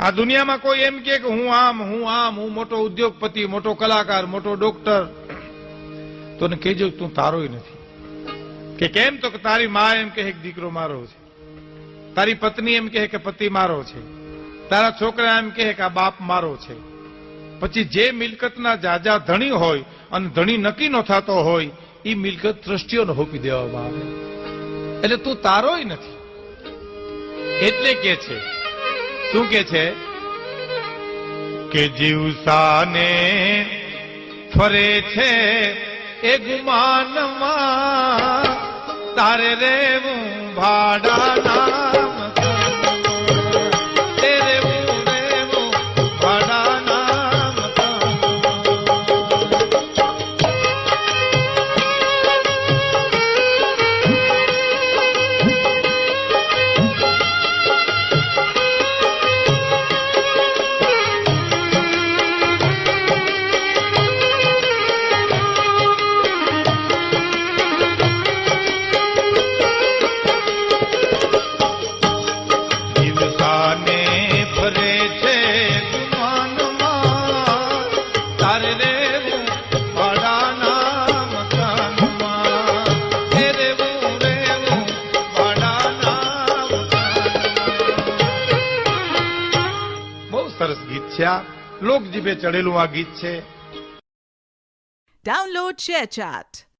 આ દુનિયામાં કોઈ એમ કે હું આમ હું આમ, હું મોટો ઉદ્યોગપતિ, મોટો કલાકાર, મોટો ડોક્ટર. તો કહેજો તું તારોય નથી. કે કેમ તો કે તારી મા એમ કહે કે દીકરો મારો છે. તારી પત્ની એમ કહે કે પતિ મારો છે. તારા છોકરા એમ કહે કે આ બાપ મારો છે. પછી જે મિલકતના જાજા ધણી હોય અને ધણી નક્કી ન થતો હોય એ મિલકત ટ્રસ્ટીઓને હોપી દેવામાં આવે. એટલે તું તારોય નથી. એટલે કે છે શું કે છે? કે જીવસાને ફરે છે એ ગુમાનમાં તારે રેવું ભાડાના જીભે ચડેલું આ ગીત છે Download ShareChat.